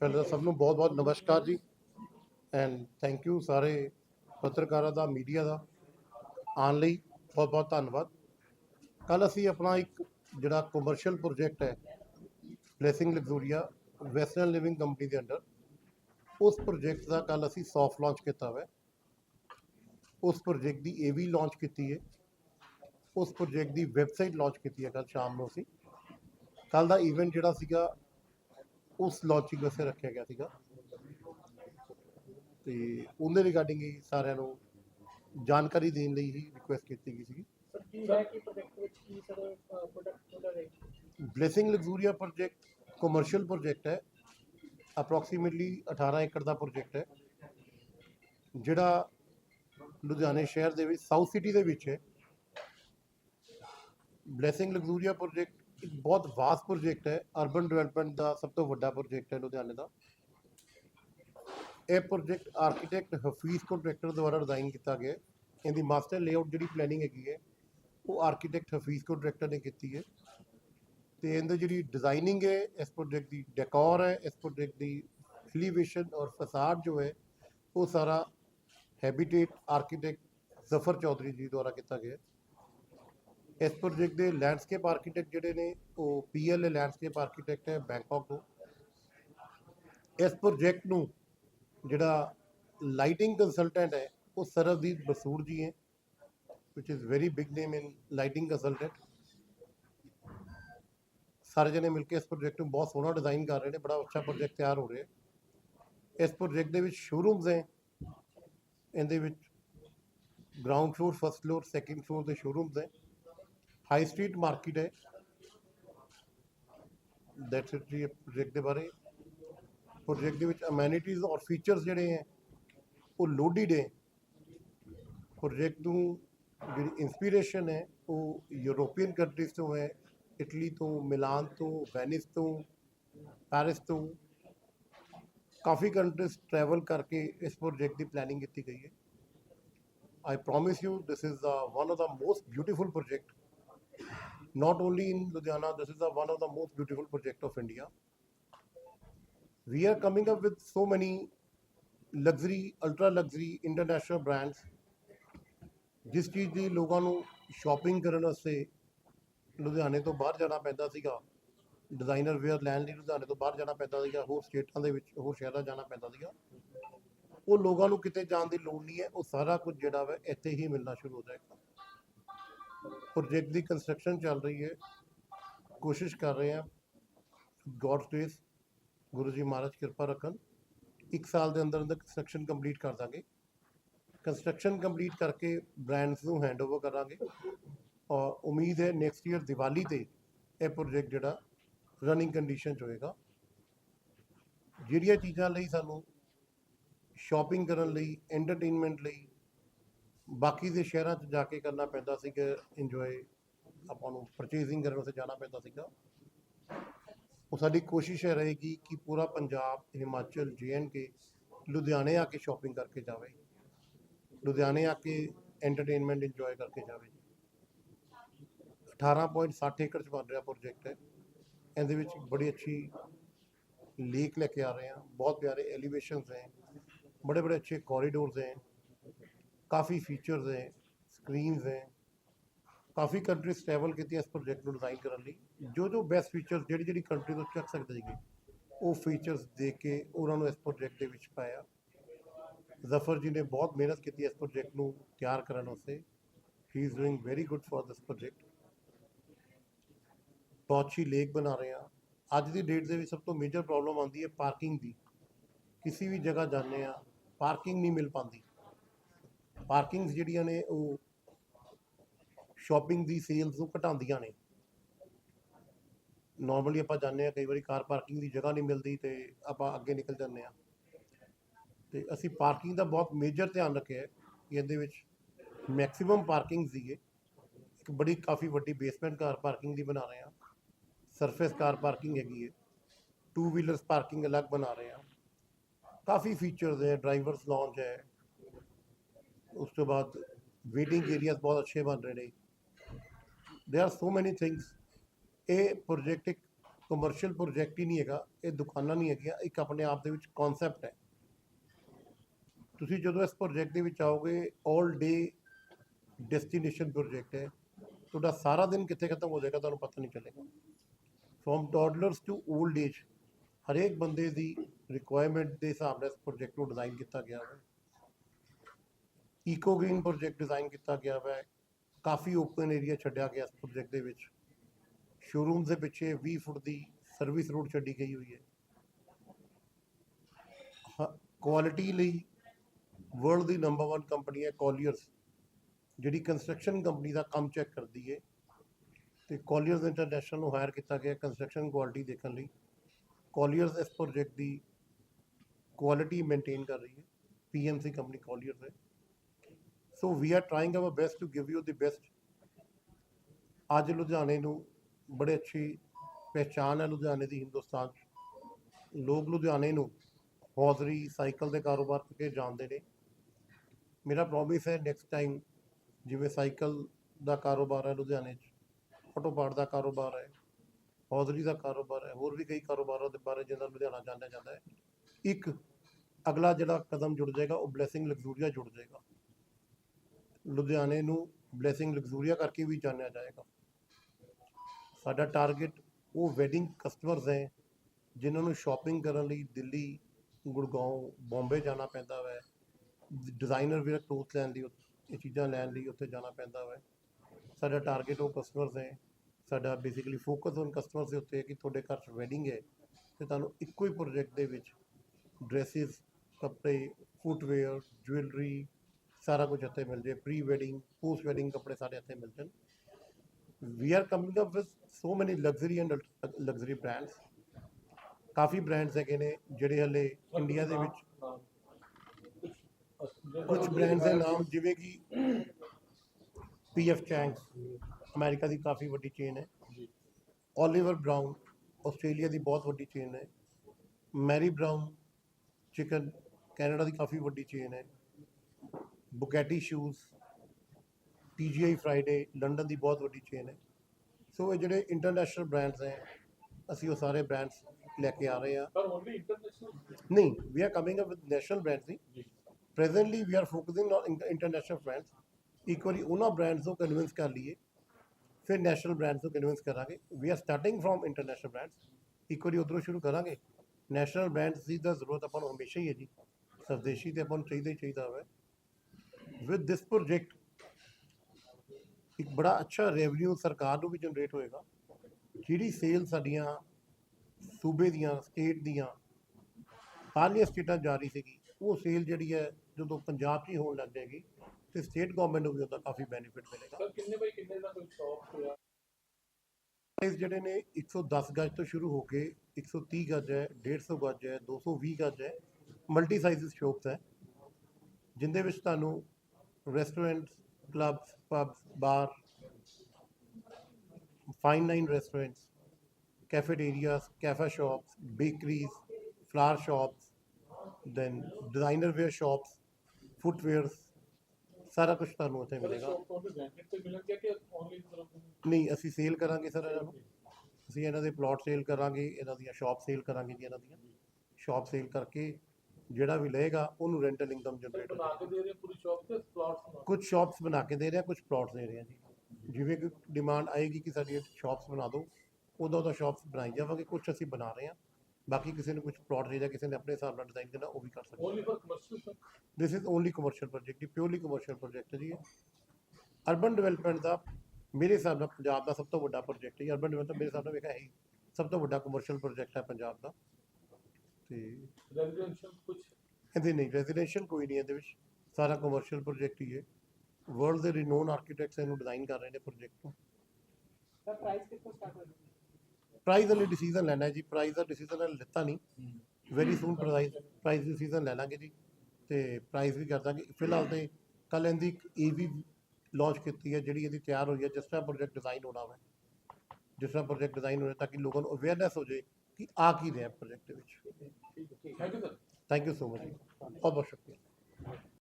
ਪਹਿਲਾਂ ਤਾਂ ਸਭ ਨੂੰ ਬਹੁਤ-ਬਹੁਤ ਨਮਸਕਾਰ ਜੀ। ਐਂਡ ਥੈਂਕ ਯੂ ਸਾਰੇ ਪੱਤਰਕਾਰਾਂ ਦਾ, ਮੀਡੀਆ ਦਾ ਆਉਣ ਲਈ ਬਹੁਤ-ਬਹੁਤ ਧੰਨਵਾਦ। ਕੱਲ ਅਸੀਂ ਆਪਣਾ ਇੱਕ ਜਿਹੜਾ ਕਮਰਸ਼ੀਅਲ ਪ੍ਰੋਜੈਕਟ ਹੈ blessing Luxuria western living company ਦੇ ਅੰਡਰ, ਉਸ ਪ੍ਰੋਜੈਕਟ ਦਾ ਕੱਲ ਅਸੀਂ ਸੌਫਟ ਲਾਂਚ ਕੀਤਾ ਹੋਇਆ। ਹੈ। ਉਸ ਪ੍ਰੋਜੈਕਟ ਦੀ ਏਵੀ ਲਾਂਚ ਕੀਤੀ ਹੈ। ਉਸ ਪ੍ਰੋਜੈਕਟ ਦੀ ਵੈਬਸਾਈਟ ਲਾਂਚ ਕੀਤੀ ਹੈ ਕੱਲ ਸ਼ਾਮ ਨੂੰ ਅਸੀਂ। ਕੱਲ ਦਾ ਇਵੈਂਟ ਜਿਹੜਾ ਸੀਗਾ ਉਸ ਲਾਂਚਿੰਗ ਵਾਸਤੇ ਰੱਖਿਆ ਗਿਆ ਸੀਗਾ। ਤੇ ਉਹਦੇ ਰਿਗਾਰਡਿੰਗ ਹੀ ਸਾਰਿਆਂ ਨੂੰ ਜਾਣਕਾਰੀ ਦੇਣ ਲਈ ਹੀ ਰਿਕੁਐਸਟ ਕੀਤੀ ਗਈ ਸੀ ਸਰ ਕੀ ਹੈ ਕਿ ਪ੍ਰੋਜੈਕਟ ਵਿੱਚ ਕੀ ਸਰ ਪ੍ਰੋਡਕਟ ਉਹਦਾ ਹੈ blessing Luxuria project commercial project ਹੈ। ਅਪਰੋਕਸੀਮੇਟਲੀ 18 ਏਕੜ ਦਾ ਪ੍ਰੋਜੈਕਟ ਹੈ। ਜਿਹੜਾ ਲੁਧਿਆਣੇ ਸ਼ਹਿਰ ਦੇ ਵਿੱਚ ਸਾਊਥ ਸਿਟੀ ਦੇ ਵਿੱਚ ਹੈ। ਬਲੇਸਿੰਗ ਲਗਜ਼ੂਰੀਆ ਪ੍ਰੋਜੈਕਟ ਇੱਕ ਬਹੁਤ ਵਾਸਟ ਪ੍ਰੋਜੈਕਟ ਹੈ ਅਰਬਨ ਡਿਵੈਲਪਮੈਂਟ ਦਾ ਸਭ ਤੋਂ ਵੱਡਾ ਪ੍ਰੋਜੈਕਟ ਹੈ ਲੁਧਿਆਣੇ ਦਾ। ਇਹ ਪ੍ਰੋਜੈਕਟ ਆਰਕੀਟੈਕਟ ਹਫੀਜ਼ ਕੰਟਰੈਕਟਰ ਦੁਆਰਾ ਡਿਜ਼ਾਈਨ ਕੀਤਾ ਗਿਆ ਇਹਦੀ ਮਾਸਟਰ ਲੇਆਊਟ ਜਿਹੜੀ ਪਲੈਨਿੰਗ ਹੈਗੀ ਹੈ, ਉਹ ਆਰਕੀਟੈਕਟ ਹਫੀਜ਼ ਕੰਟਰੈਕਟਰ ਨੇ ਕੀਤੀ ਹੈ। ਤੇ ਇਹਦੇ ਜਿਹੜੀ ਡਿਜ਼ਾਈਨਿੰਗ ਹੈ, ਇਸ ਪ੍ਰੋਜੈਕਟ ਦੀ ਡੈਕੋਰ ਹੈ, ਇਸ ਪ੍ਰੋਜੈਕਟ ਦੀ ਐਲੀਵੇਸ਼ਨ ਔਰ ਫਸਾਡ ਜੋ ਹੈ, ਉਹ ਸਾਰਾ ਹੈਬਿਟੇਟ ਆਰਕੀਟੈਕਟ ਜ਼ਫਰ ਚੌਧਰੀ ਜੀ ਦੁਆਰਾ ਕੀਤਾ ਗਿਆ ਹੈ। ਇਸ ਪ੍ਰੋਜੈਕਟ ਦੇ ਲੈਂਡਸਕੇਪ ਆਰਕੀਟੈਕਟ ਜਿਹੜੇ ਨੇ, ਉਹ ਪੀਐਲ ਲੈਂਡਸਕੇਪ ਆਰਕੀਟੈਕਟ ਹੈ ਬੈਂਕਾਕ ਤੋਂ। ਇਸ ਪ੍ਰੋਜੈਕਟ ਨੂੰ ਜਿਹੜਾ ਲਾਈਟਿੰਗ ਕੰਸਲਟੈਂਟ ਹੈ, ਉਹ ਸਰਵਦੀਪ ਬਸੂਰ ਜੀ ਹੈ, which is very big name in lighting consultant ਸਾਰੇ ਜਣੇ ਮਿਲ ਕੇ ਇਸ ਪ੍ਰੋਜੈਕਟ ਨੂੰ ਬਹੁਤ ਸੋਹਣਾ ਡਿਜ਼ਾਈਨ ਕਰ ਰਹੇ ਨੇ, ਬੜਾ ਅੱਛਾ ਪ੍ਰੋਜੈਕਟ ਤਿਆਰ ਹੋ ਰਿਹਾ। ਇਸ ਪ੍ਰੋਜੈਕਟ ਦੇ ਵਿੱਚ ਸ਼ੋਰੂਮਸ ਹੈ, ਇਹਦੇ ਵਿੱਚ ground floor first floor second floor ਦੇ ਸ਼ੋਰੂਮਸ ਹੈ। ਹਾਈ ਸਟਰੀਟ ਮਾਰਕੀਟ ਹੈ। ਦੈਟਸ ਇਟ ਜੀ ਪ੍ਰੋਜੈਕਟ ਦੇ ਬਾਰੇ। ਪ੍ਰੋਜੈਕਟ ਦੇ ਵਿੱਚ ਅਮੈਨਿਟੀਜ਼ ਔਰ ਫੀਚਰਸ ਜਿਹੜੇ ਹੈ, ਉਹ ਲੋਡਿਡ ਹੈ। ਪ੍ਰੋਜੈਕਟ ਨੂੰ ਜਿਹੜੀ ਇਨਸਪੀਰੇਸ਼ਨ ਹੈ, ਉਹ ਯੂਰੋਪੀਅਨ ਕੰਟਰੀਜ਼ ਤੋਂ ਹੈ। ਇਟਲੀ ਤੋਂ ਮਿਲਾਨ ਤੋਂ ਵੈਨਿਸ ਤੋਂ ਪੈਰਿਸ ਤੋਂ। ਕਾਫੀ ਕੰਟਰੀਜ਼ ਟਰੈਵਲ ਕਰਕੇ ਇਸ ਪ੍ਰੋਜੈਕਟ ਦੀ ਪਲੈਨਿੰਗ ਕੀਤੀ ਗਈ ਹੈ। I promise you this is the one of the most beautiful project not only in Ludhiana this is the one of the most beautiful project of India we are coming up with so many luxury ultra luxury international brands ਜਿਸ ਚੀਜ਼ ਦੀ ਲੋਕਾਂ ਨੂੰ shopping ਕਰਨ ਵਾਸਤੇ ਲੁਧਿਆਣੇ ਤੋਂ ਬਾਹਰ ਜਾਣਾ ਪੈਂਦਾ ਸੀਗਾ ਡਿਜ਼ਾਈਨਰ ਵੇਅਰ ਲੈਣ ਲਈ ਲੁਧਿਆਣੇ ਤੋਂ ਬਾਹਰ ਜਾਣਾ ਪੈਂਦਾ ਸੀਗਾ ਹੋਰ ਸਟੇਟਾਂ ਦੇ ਵਿੱਚ ਹੋਰ ਸ਼ਹਿਰਾਂ ਜਾਣਾ ਪੈਂਦਾ ਸੀਗਾ ਉਹ ਲੋਕਾਂ ਨੂੰ ਕਿਤੇ ਜਾਣ ਦੀ ਲੋੜ ਨਹੀਂ ਹੈ ਉਹ ਸਾਰਾ ਕੁਝ ਜਿਹੜਾ ਵਾ ਇੱਥੇ ਹੀ ਮਿਲਣਾ ਸ਼ੁਰੂ ਹੋ ਜਾਏਗਾ ਪ੍ਰੋਜੈਕਟ ਦੀ ਕੰਸਟਰਕਸ਼ਨ ਚੱਲ ਰਹੀ ਹੈ। ਕੋਸ਼ਿਸ਼ ਕਰ ਰਹੇ ਹਾਂ। ਗੋਡਸ ਗ੍ਰੇਸ ਗੁਰੂ ਜੀ ਮਹਾਰਾਜ ਕਿਰਪਾ ਰੱਖਣ। ਇੱਕ ਸਾਲ ਦੇ ਅੰਦਰ ਅੰਦਰ ਕੰਸਟਰਕਸ਼ਨ ਕੰਪਲੀਟ ਕਰ ਦਾਂਗੇ। ਕੰਸਟਰਕਸ਼ਨ ਕੰਪਲੀਟ ਕਰਕੇ ਬ੍ਰਾਂਡਸ ਨੂੰ ਹੈਂਡਓਵਰ ਕਰਾਂਗੇ। ਔਰ ਉਮੀਦ ਹੈ ਨੈਕਸਟ ਈਅਰ ਦੀਵਾਲੀ ਤੇ ਇਹ ਪ੍ਰੋਜੈਕਟ ਜਿਹੜਾ ਰਨਿੰਗ ਕੰਡੀਸ਼ਨ 'ਚ ਹੋਏਗਾ। ਜਿਹੜੀਆਂ ਚੀਜ਼ਾਂ ਲਈ ਸਾਨੂੰ ਸ਼ਾਪਿੰਗ ਕਰਨ ਲਈ ਐਂਟਰਟੇਨਮੈਂਟ ਲਈ ਬਾਕੀ ਦੇ ਸ਼ਹਿਰਾਂ 'ਚ ਜਾ ਕੇ ਕਰਨਾ ਪੈਂਦਾ ਸੀ ਕਿ ਇੰਜੋਏ ਆਪਾਂ ਨੂੰ ਪਰਚੇਜ਼ਿੰਗ ਕਰਨ ਵਾਸਤੇ ਜਾਣਾ ਪੈਂਦਾ ਸੀਗਾ। ਉਹ ਸਾਡੀ ਕੋਸ਼ਿਸ਼ ਹੈ ਰਹੇਗੀ ਕਿ ਪੂਰਾ ਪੰਜਾਬ, ਹਿਮਾਚਲ ਕੇ ਲੁਧਿਆਣੇ ਆ ਕੇ ਸ਼ਾਪਿੰਗ ਕਰਕੇ ਜਾਵੇ। ਲੁਧਿਆਣੇ ਆ ਕੇ ਐਂਟਰਟੇਨਮੈਂਟ ਇੰਜੋਏ ਕਰਕੇ ਜਾਵੇ। 18.60 ਏਕੜ 'ਚ ਬਣ ਰਿਹਾ ਪ੍ਰੋਜੈਕਟ ਹੈ ਇਹਦੇ ਵਿੱਚ ਬੜੀ ਅੱਛੀ ਲੇਕ ਲੈ ਕੇ ਆ ਰਹੇ ਹਾਂ ਬਹੁਤ ਪਿਆਰੇ ਐਲੀਵੇਸ਼ਨਸ ਹੈ ਬੜੇ ਬੜੇ ਅੱਛੇ ਕੋਰੀਡੋਰਸ ਹੈ ਕਾਫੀ ਫੀਚਰਸ ਹੈ ਸਕਰੀਨਸ ਹੈ। ਕਾਫੀ ਕੰਟਰੀਜ਼ ਟ੍ਰੈਵਲ ਕੀਤੀ ਇਸ ਪ੍ਰੋਜੈਕਟ ਨੂੰ ਡਿਜ਼ਾਈਨ ਕਰਨ ਲਈ। ਜੋ ਜੋ ਬੈਸਟ ਫੀਚਰਸ ਜਿਹੜੀ ਜਿਹੜੀ ਕੰਟਰੀ ਤੋਂ ਚੱਕ ਸਕਦੇ ਸੀਗੇ ਉਹ ਫੀਚਰਸ ਦੇ ਕੇ ਉਹਨਾਂ ਨੂੰ ਇਸ ਪ੍ਰੋਜੈਕਟ ਦੇ ਵਿੱਚ ਪਾਇਆ। ਜ਼ਫਰ ਜੀ ਨੇ ਬਹੁਤ ਮਿਹਨਤ ਕੀਤੀ ਇਸ ਪ੍ਰੋਜੈਕਟ ਨੂੰ ਤਿਆਰ ਕਰਨ ਵਾਸਤੇ। He is doing very good for this project ਬੌਚੀ lake ਬਣਾ ਰਹੇ ਆ ਅੱਜ ਦੀ ਡੇਟ ਦੇ ਵਿੱਚ ਸਭ ਤੋਂ ਮੇਜਰ ਪ੍ਰੋਬਲਮ ਆਉਂਦੀ ਹੈ ਪਾਰਕਿੰਗ ਦੀ। ਕਿਸੇ ਵੀ ਜਗ੍ਹਾ ਜਾਂਦੇ ਆ ਪਾਰਕਿੰਗ ਨਹੀਂ ਮਿਲ ਪਾਉਂਦੀ। ਪਾਰਕਿੰਗਸ ਜਿਹੜੀਆਂ ਨੇ ਉਹ ਸ਼ਾਪਿੰਗ ਦੀ ਸੇਲਸ ਨੂੰ ਘਟਾਉਂਦੀਆਂ ਨੇ। ਨਾਰਮਲੀ ਆਪਾਂ ਜਾਂਦੇ ਆ ਕਈ ਵਾਰੀ ਕਾਰ ਪਾਰਕਿੰਗ ਦੀ ਜਗ੍ਹਾ ਨਹੀਂ ਮਿਲਦੀ ਤੇ ਆਪਾਂ ਅੱਗੇ ਨਿਕਲ ਜਾਂਦੇ ਆ ਤੇ ਅਸੀਂ ਪਾਰਕਿੰਗ ਦਾ ਬਹੁਤ ਮੇਜਰ ਧਿਆਨ ਰੱਖਿਆ ਕਿ ਇਹਦੇ ਵਿੱਚ ਮੈਕਸਿਮਮ ਪਾਰਕਿੰਗ ਸੀਗੇ। ਇੱਕ ਬੜੀ ਕਾਫੀ ਵੱਡੀ ਬੇਸਮੈਂਟ ਕਾਰ ਪਾਰਕਿੰਗ ਦੀ ਬਣਾ ਰਹੇ ਆ ਸਰਫੇਸ ਕਾਰ ਪਾਰਕਿੰਗ ਹੈਗੀ ਹੈ। ਟੂ ਵੀਲਰਸ ਪਾਰਕਿੰਗ ਅਲੱਗ ਬਣਾ ਰਹੇ ਆ ਕਾਫੀ ਫੀਚਰਸ ਹੈ ਡਰਾਈਵਰਸ ਲੌਂਜ ਹੈ। ਉਸ ਤੋਂ ਬਾਅਦ ਵੇਟਿੰਗ ਏਰੀਆਜ਼ ਬਹੁਤ ਅੱਛੇ ਬਣ ਰਹੇ ਨੇ। There are so many things ਇਹ ਪ੍ਰੋਜੈਕਟ ਇੱਕ ਕਮਰਸ਼ੀਅਲ ਪ੍ਰੋਜੈਕਟ ਹੀ ਨਹੀਂ ਹੈਗਾ, ਇਹ ਦੁਕਾਨਾਂ ਨਹੀਂ ਹੈਗੀਆਂ, ਇੱਕ ਆਪਣੇ ਆਪ ਦੇ ਵਿੱਚ ਕਨਸੈਪਟ ਹੈ। ਤੁਸੀਂ ਜਦੋਂ ਇਸ ਪ੍ਰੋਜੈਕਟ ਦੇ ਵਿੱਚ ਆਓਗੇ 올 ਡੇ ਡੈਸਟੀਨੇਸ਼ਨ ਪ੍ਰੋਜੈਕਟ ਹੈ। ਤੁਹਾਡਾ ਸਾਰਾ ਦਿਨ ਕਿੱਥੇ ਖਤਮ ਹੋ ਜਾਏਗਾ ਤੁਹਾਨੂੰ ਪਤਾ ਨਹੀਂ ਚੱਲੇਗਾ। From toddlers to old age ਹਰੇਕ ਬੰਦੇ ਦੀ ਰਿਕੁਆਇਰਮੈਂਟ ਦੇ ਹਿਸਾਬ ਨਾਲ ਇਸ ਪ੍ਰੋਜੈਕਟ ਨੂੰ ਡਿਜ਼ਾਈਨ ਕੀਤਾ ਗਿਆ ਹੈ ਈਕੋ ਗ੍ਰੀਨ ਪ੍ਰੋਜੈਕਟ ਡਿਜ਼ਾਈਨ ਕੀਤਾ ਗਿਆ ਹੈ ਕਾਫੀ ਓਪਨ ਏਰੀਆ ਛੱਡਿਆ ਗਿਆ ਇਸ ਪ੍ਰੋਜੈਕਟ ਦੇ ਵਿੱਚ। ਸ਼ੋਰੂਮਸ ਦੇ ਪਿੱਛੇ 20 ਫੁੱਟ ਦੀ ਸਰਵਿਸ ਰੋਡ ਛੱਡੀ ਗਈ ਹੋਈ ਹੈ। ਕੁਆਲਿਟੀ ਲਈ ਵਰਲਡ ਦੀ ਨੰਬਰ 1 ਕੰਪਨੀ ਹੈ ਕੋਲੀਅਰਸ ਜਿਹੜੀ ਕੰਸਟਰਕਸ਼ਨ ਕੰਪਨੀ ਦਾ ਕੰਮ ਚੈੱਕ ਕਰਦੀ ਹੈ। ਤੇ ਕੋਲੀਅਰਸ ਇੰਟਰਨੈਸ਼ਨਲ ਨੂੰ ਹਾਇਰ ਕੀਤਾ ਗਿਆ ਕੰਸਟਰਕਸ਼ਨ ਕੁਆਲਿਟੀ ਦੇਖਣ ਲਈ। ਕੋਲੀਅਰਸ ਇਸ ਪ੍ਰੋਜੈਕਟ ਦੀ ਕੁਆਲਿਟੀ ਮੇਨਟੇਨ ਕਰ ਰਹੀ ਹੈ। ਪੀਐਮਸੀ ਕੰਪਨੀ ਕੋਲੀਅਰਸ ਹੈ। So we are trying our best to give you the best ਅੱਜ ਲੁਧਿਆਣੇ ਨੂੰ ਬੜੇ ਅੱਛੀ ਪਹਿਚਾਨ ਹੈ ਲੁਧਿਆਣੇ ਦੀ ਹਿੰਦੁਸਤਾਨ 'ਚ ਲੋਕ ਲੁਧਿਆਣੇ ਨੂੰ ਹੌਜ਼ਰੀ ਸਾਈਕਲ ਦੇ ਕਾਰੋਬਾਰ ਕਰਕੇ ਜਾਣਦੇ ਨੇ ਮੇਰਾ ਪ੍ਰੋਮਿਸ ਹੈ ਨੈਕਸਟ ਟਾਈਮ ਜਿਵੇਂ ਸਾਈਕਲ ਦਾ ਕਾਰੋਬਾਰ ਹੈ ਲੁਧਿਆਣੇ 'ਚ ਆਟੋ ਪਾਰਟ ਦਾ ਕਾਰੋਬਾਰ ਹੈ ਹੌਜ਼ਰੀ ਦਾ ਕਾਰੋਬਾਰ ਹੈ ਹੋਰ ਵੀ ਕਈ ਕਾਰੋਬਾਰਾਂ ਦੇ ਬਾਰੇ ਜਿਹਦਾ ਲੁਧਿਆਣਾ ਜਾਣਿਆ ਜਾਂਦਾ ਹੈ ਇੱਕ ਅਗਲਾ ਜਿਹੜਾ ਕਦਮ ਜੁੜ ਜਾਏਗਾ ਉਹ ਬਲੇਸਿੰਗ ਲਗਜ਼ੂਰੀਆ ਜੁੜ ਜਾਏਗਾ ਲੁਧਿਆਣੇ ਨੂੰ ਬਲੇਸਿੰਗ ਲਗਜ਼ੂਰੀਆ ਕਰਕੇ ਵੀ ਜਾਣਿਆ ਜਾਏਗਾ। ਸਾਡਾ ਟਾਰਗੇਟ ਉਹ ਵੈਡਿੰਗ ਕਸਟਮਰਸ ਹੈ, ਜਿਨ੍ਹਾਂ ਨੂੰ ਸ਼ਾਪਿੰਗ ਕਰਨ ਲਈ ਦਿੱਲੀ, ਗੁੜਗਾਉਂ, ਬੰਬੇ ਜਾਣਾ ਪੈਂਦਾ ਹੈ ਡਿਜ਼ਾਈਨਰ ਵੇਅਰ ਕਲੋਥ ਲੈਣ ਲਈ, ਇਹ ਚੀਜ਼ਾਂ ਲੈਣ ਲਈ ਉੱਥੇ ਜਾਣਾ ਪੈਂਦਾ ਹੈ ਸਾਡਾ ਟਾਰਗੇਟ ਉਹ ਕਸਟਮਰਸ ਹੈ, ਸਾਡਾ ਬੇਸਿਕਲੀ ਫੋਕਸ ਔਨ ਕਸਟਮਰਸ ਦੇ ਉੱਤੇ ਹੈ ਕਿ ਤੁਹਾਡੇ ਘਰ 'ਚ ਵੈਡਿੰਗ ਹੈ। ਤੇ ਤੁਹਾਨੂੰ ਇੱਕੋ ਹੀ ਪ੍ਰੋਜੈਕਟ ਦੇ ਵਿੱਚ ਡਰੈਸਿਸ ਕੱਪੜੇ ਫੁੱਟਵੇਅਰ ਜੁਐਲਰੀ ਸਾਰਾ ਕੁਝ ਇੱਥੇ ਮਿਲ ਜੇ ਪ੍ਰੀ ਵੈਡਿੰਗ ਪੋਸਟ ਵੈਡਿੰਗ ਕੱਪੜੇ ਸਾਰੇ ਇੱਥੇ ਮਿਲ ਜਾਣ we are coming up with so many luxury and luxury brands coffee brands ਹੈਗੇ ਨੇ ਜਿਹੜੇ ਹਲੇ ਇੰਡੀਆ ਦੇ ਵਿੱਚ ਕੁਝ ਬ੍ਰਾਂਡਸ ਦੇ ਨਾਮ ਜਿਵੇਂ ਕਿ ਪੀਐਫ ਚੈਂਗਸ ਅਮਰੀਕਾ ਦੀ ਕਾਫੀ ਵੱਡੀ ਚੇਨ ਹੈ ਓਲੀਵਰ ਬ੍ਰਾਊਨ ਆਸਟ੍ਰੇਲੀਆ ਦੀ ਬਹੁਤ ਵੱਡੀ ਚੇਨ ਹੈ ਮੈਰੀ ਬ੍ਰਾਊਨ ਚਿਕਨ ਕੈਨੇਡਾ ਦੀ ਕਾਫੀ ਵੱਡੀ ਚੇਨ ਹੈ Bugatti shoes TGI Friday London ਦੀ ਬਹੁਤ ਵੱਡੀ ਚੇਨ ਹੈ। ਸੋ ਇਹ ਜਿਹੜੇ ਇੰਟਰਨੈਸ਼ਨਲ ਬ੍ਰਾਂਡਸ ਹੈ ਅਸੀਂ ਉਹ ਸਾਰੇ ਬ੍ਰਾਂਡਸ ਲੈ ਕੇ ਆ ਰਹੇ ਹਾਂ। ਪਰ ਓਨਲੀ ਇੰਟਰਨੈਸ਼ਨਲ ਨਹੀਂ we are coming up with national brands ਨਹੀਂ। presently we are focusing on inter- international brands ਇੱਕ ਵਾਰੀ ਉਹਨਾਂ ਬ੍ਰਾਂਡਸ ਨੂੰ ਕਨਵਿੰਸ ਕਰ ਲਈਏ। ਫਿਰ ਨੈਸ਼ਨਲ ਬ੍ਰਾਂਡਸ ਨੂੰ ਕਨਵਿੰਸ ਕਰਾਂਗੇ। We are starting from international brands ਇੱਕ ਵਾਰੀ ਉਧਰੋਂ ਸ਼ੁਰੂ ਕਰਾਂਗੇ। ਨੈਸ਼ਨਲ ਬ੍ਰਾਂਡਸ ਦੀ ਤਾਂ ਜ਼ਰੂਰਤ ਆਪਾਂ ਨੂੰ ਹਮੇਸ਼ਾ ਹੀ ਹੈ ਜੀ। ਸਵਦੇਸ਼ੀ ਤੇ ਆਪਾਂ ਨੂੰ ਚਾਹੀਦਾ ਹੀ ਚਾਹੀਦਾ ਹੋਵੇ। ਵਿਦ ਦਿਸ ਪ੍ਰੋਜੈਕਟ ਇੱਕ ਬੜਾ ਅੱਛਾ ਰੈਵਨਿਊ ਸਰਕਾਰ ਨੂੰ ਵੀ ਜਨਰੇਟ ਹੋਏਗਾ। ਜਿਹੜੀ ਸੇਲ ਸਾਡੀਆਂ ਸੂਬੇ ਦੀਆਂ ਸਟੇਟ ਦੀਆਂ ਬਾਹਰਲੀਆਂ ਸਟੇਟਾਂ ਜਾ ਰਹੀ ਸੀਗੀ ਉਹ ਸੇਲ ਜਿਹੜੀ ਹੈ ਜਦੋਂ ਪੰਜਾਬ 'ਚ ਹੀ ਹੋਣ ਲੱਗ ਜਾਏਗੀ ਤੇ ਸਟੇਟ ਗਵਰਨਮੈਂਟ ਨੂੰ ਵੀ ਉਹਦਾ ਕਾਫੀ ਬੈਨੀਫਿਟ ਮਿਲੇਗਾ। ਸਰ ਕਿੰਨੇ ਬਾਈ ਕਿੰਨੇ ਦਾ ਕੋਈ ਸ਼ੌਪ ਹੋਇਆ? ਪ੍ਰਾਈਸ ਜਿਹੜੇ ਨੇ 110 ਗਜ ਤੋਂ ਸ਼ੁਰੂ ਹੋ ਕੇ 130 ਗਜ ਹੈ 150 ਗਜ ਹੈ 220 ਗਜ ਹੈ ਮਲਟੀ ਸਾਈਜ਼ਸ ਸ਼ੋਪਸ ਹੈ ਜਿੰਦੇ ਵਿੱਚ ਤੁਹਾਨੂੰ restaurants clubs pubs bar fine line restaurants cafeterias, cafe shops, bakeries, flower shops, then designer wear shops, footwears, ਸਾਰਾ ਕੁਝ ਤੁਹਾਨੂੰ ਉੱਥੇ ਸਰ ਮਿਲੇਗਾ ਸ਼ੌਪ ਤੋਂ ਰੈਂਟਡ ਤੇ ਮਿਲਣਗੇ ਕਿ ਓਨਲੀ ਮਤਲਬ ਨਹੀਂ ਅਸੀਂ ਸੇਲ ਕਰਾਂਗੇ ਸਰ ਇਹਨਾਂ ਨੂੰ ਅਸੀਂ ਇਹਨਾਂ ਦੇ ਪਲਾਟ ਸੇਲ ਕਰਾਂਗੇ ਇਹਨਾਂ ਦੀਆਂ ਸ਼ਾਪ ਸੇਲ ਕਰਾਂਗੇ ਜੀ ਇਹਨਾਂ ਦੀਆਂ ਸ਼ਾਪ ਸੇਲ ਕਰਕੇ ਜਿਹੜਾ ਵੀ ਲਏਗਾ ਉਹਨੂੰ ਰੈਂਟਲ ਇਨਕਮ ਜਨਰੇਟ ਬਣਾ ਕੇ ਦੇ ਰਹੇ ਪੂਰੀ ਸ਼ੌਪ ਤੇ ਪਲਾਟਸ ਕੁਝ ਸ਼ਾਪਸ ਬਣਾ ਕੇ ਦੇ ਰਹੇ ਆ ਕੁਝ ਪਲਾਟਸ ਦੇ ਰਹੇ ਆ ਜੀ। ਜਿਵੇਂ ਕਿ ਡਿਮਾਂਡ ਆਏਗੀ ਕਿ ਸਾਡੀ ਸ਼ਾਪਸ ਬਣਾ ਦਿਓ ਉਦੋਂ ਉਦੋਂ ਸ਼ਾਪਸ ਬਣਾਈ ਜਾਵਾਂਗੇ ਕੁਝ ਅਸੀਂ ਬਣਾ ਰਹੇ ਹਾਂ। ਬਾਕੀ ਕਿਸੇ ਨੂੰ ਕੁਝ ਪਲਾਟ ਚਾਹੀਦਾ ਕਿਸੇ ਨੇ ਆਪਣੇ ਹਿਸਾਬ ਨਾਲ ਡਿਜ਼ਾਈਨ ਦੇਣਾ ਉਹ ਵੀ ਕਰ ਸਕਦੇ only for commercial this is only commercial project purely commercial project ਹੈ ਜੀ। ਅਰਬਨ ਡਿਵੈਲਪਮੈਂਟ ਦਾ ਮੇਰੇ ਹਿਸਾਬ ਨਾਲ ਪੰਜਾਬ ਦਾ ਸਭ ਤੋਂ ਵੱਡਾ ਪ੍ਰੋਜੈਕਟ ਹੈ ਅਰਬਨ ਡਿਵੈਲਪਮੈਂਟ ਮੇਰੇ ਹਿਸਾਬ ਨਾਲ ਵੇਖਿਆ ਹੈ ਸਭ ਤੋਂ ਵੱਡਾ ਕਮਰਸ਼ੀਅਲ ਪ੍ਰੋਜੈਕਟ ਹੈ ਪੰਜਾਬ ਦਾ। ਤੇ ਰੈਜ਼ੀਡੈਂਸ਼ੀਅਲ ਕੁਝ ਇਹਦੇ ਨਹੀਂ ਰੈਜ਼ੀਡੈਂਸ਼ੀਅਲ ਕੋਈ ਨਹੀਂ ਇਹਦੇ ਵਿੱਚ। ਸਾਰਾ ਕਮਰਸ਼ੀਅਲ ਪ੍ਰੋਜੈਕਟ ਹੀ ਹੈ। ਵਰਲਡ ਦੇ ਰਿਨੋਨ ਆਰਕੀਟੈਕਟਸ ਇਹਨੂੰ ਡਿਜ਼ਾਈਨ ਕਰ ਰਹੇ ਨੇ ਪ੍ਰੋਜੈਕਟ ਨੂੰ ਸਰ ਪ੍ਰਾਈਸ ਕਿੱਥੋਂ ਸਟਾਰਟ ਹੋਏਗਾ ਪ੍ਰਾਈਸ ਦਾ ਡਿਸੀਜਨ ਲੈਣਾ ਹੈ ਜੀ। ਪ੍ਰਾਈਸ ਦਾ ਡਿਸੀਜਨ ਲਿੱਤਾ ਨਹੀਂ। Very soon price price decision ਲੈ ਲਾਂਗੇ ਜੀ। ਤੇ ਪ੍ਰਾਈਸ ਵੀ ਕਰ ਦਾਂਗੇ। ਫਿਲਹਾਲ ਤੇ ਕੱਲ ਇਹਦੀ ਇੱਕ ਈਵੀ ਲਾਂਚ ਕੀਤੀ ਹੈ ਜਿਹੜੀ ਇਹਦੀ ਤਿਆਰ ਹੋਈ ਹੈ। ਜਿਸ ਤਰ੍ਹਾਂ ਪ੍ਰੋਜੈਕਟ ਡਿਜ਼ਾਈਨ ਹੋਣਾ ਹੈ ਜਿਸ ਤਰ੍ਹਾਂ ਪ੍ਰੋਜੈਕਟ ਡਿਜ਼ਾਈਨ ਹੋਣਾ ਤਾਂ ਕਿ ਲੋਕਾਂ ਨੂੰ ਅਵੇਅਰਨੈਸ ਹੋ ਜਾਏ ਕਿ ਆ ਕੀ ਰਿਹਾ ਪ੍ਰੋਜੈਕਟ ਵਿੱਚ? Thank you sir thank you so much ਬਹੁਤ ਬਹੁਤ ਸ਼ੁਕਰੀਆ।